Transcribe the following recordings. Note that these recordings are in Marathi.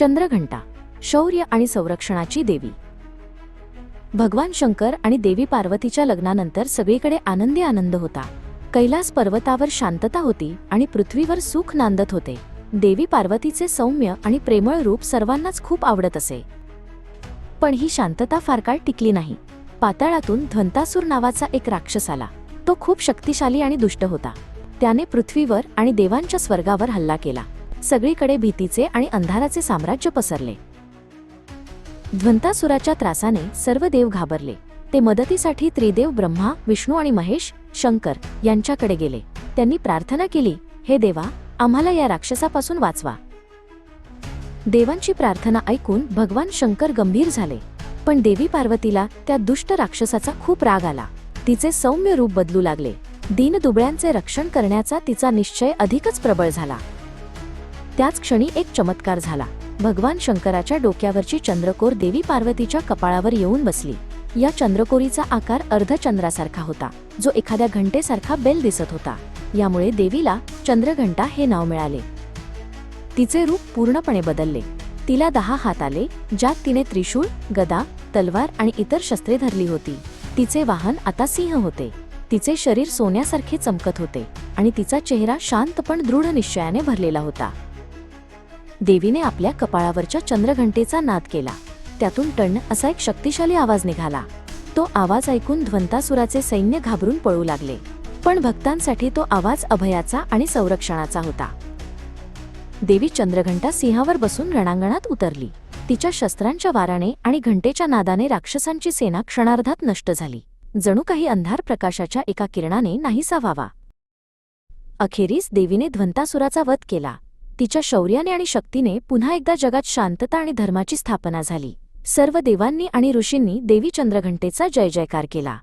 चंद्रघंटा शौर्य आणि संरक्षणाची देवी. भगवान शंकर आणि देवी पार्वतीच्या लग्नानंतर सगळीकडे आनंदी आनंद होता. कैलास पर्वतावर शांतता होती आणि पृथ्वीवर सुख नांदत होते. देवी पार्वतीचे सौम्य आणि प्रेमळ रूप सर्वांनाच खूप आवडत असे. पण ही शांतता फार काळ टिकली नाही. पाताळातून धंतासूर नावाचा एक राक्षस आला. तो खूप शक्तिशाली आणि दुष्ट होता. त्याने पृथ्वीवर आणि देवांच्या स्वर्गावर हल्ला केला. सगळीकडे भीतीचे आणि अंधाराचे साम्राज्य पसरले. ध्वंतासुराच्या त्रासाने सर्व देव घाबरले. ते मदतीसाठी त्रिदेव ब्रह्मा विष्णू आणि महेश शंकर यांच्याकडे गेले. त्यांनी प्रार्थना केली हे देवा आम्हाला या राक्षसापासून वाचवा. देवांची प्रार्थना ऐकून भगवान शंकर गंभीर झाले. पण देवी पार्वतीला त्या दुष्ट राक्षसाचा खूप राग आला. तिचे सौम्य रूप बदलू लागले. दीनदुबळ्यांचे रक्षण करण्याचा तिचा निश्चय अधिकच प्रबळ झाला. त्याच क्षणी एक चमत्कार झाला. भगवान शंकराच्या डोक्यावरची चंद्रकोर देवी पार्वतीच्या कपाळावर येऊन बसली. या चंद्रकोरीचा आकार अर्धचंद्रासारखा होता. जो एखाद्या घंटेसारखा बेल दिसत होता. यामुळे देवीला चंद्रघंटा हे नाव मिळाले. तिचे रूप पूर्णपणे बदलले. तिला दहा हात आले ज्यात तिने त्रिशूळ गदा तलवार आणि इतर शस्त्रे धरली होती. तिचे वाहन आता सिंह होते. तिचे शरीर सोन्यासारखे चमकत होते आणि तिचा चेहरा शांत पण दृढ निश्चयाने भरलेला होता. देवीने आपल्या कपाळावरच्या चंद्रघंटेचा नाद केला. त्यातून टण असा एक शक्तिशाली आवाज निघाला. तो आवाज ऐकून ध्वंतासुराचे सैन्य घाबरून पळू लागले. पण भक्तांसाठी तो आवाज अभयाचा आणि संरक्षणाचा होता. देवी चंद्रघंटा सिंहावर बसून रणांगणात उतरली. तिच्या शस्त्रांच्या वाराने आणि घंटेच्या नादाने राक्षसांची सेना क्षणार्धात नष्ट झाली. जणू काही अंधार प्रकाशाच्या एका किरणाने नाहीसा व्हावा. अखेरीस देवीने ध्वंतासुराचा वध केला. तिच्या शौर्याने आणि शक्तीने पुन्हा एकदा जगात शांतता आणि धर्माची स्थापना झाली. सर्व देवांनी आणि ऋषींनी देवी चंद्रघंटेचा जय जयकार केला.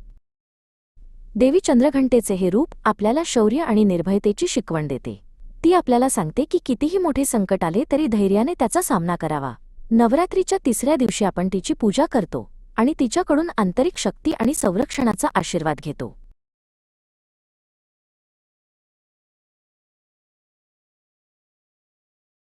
देवी चंद्रघंटेचे हे रूप आपल्याला शौर्य आणि निर्भयतेची शिकवण देते. ती आपल्याला सांगते की कितीही मोठे संकट आले तरी धैर्याने त्याचा सामना करावा. नवरात्रीच्या तिसऱ्या दिवशी आपण तिची पूजा करतो आणि तिच्याकडून आंतरिक शक्ती आणि संरक्षणाचा आशीर्वाद घेतो.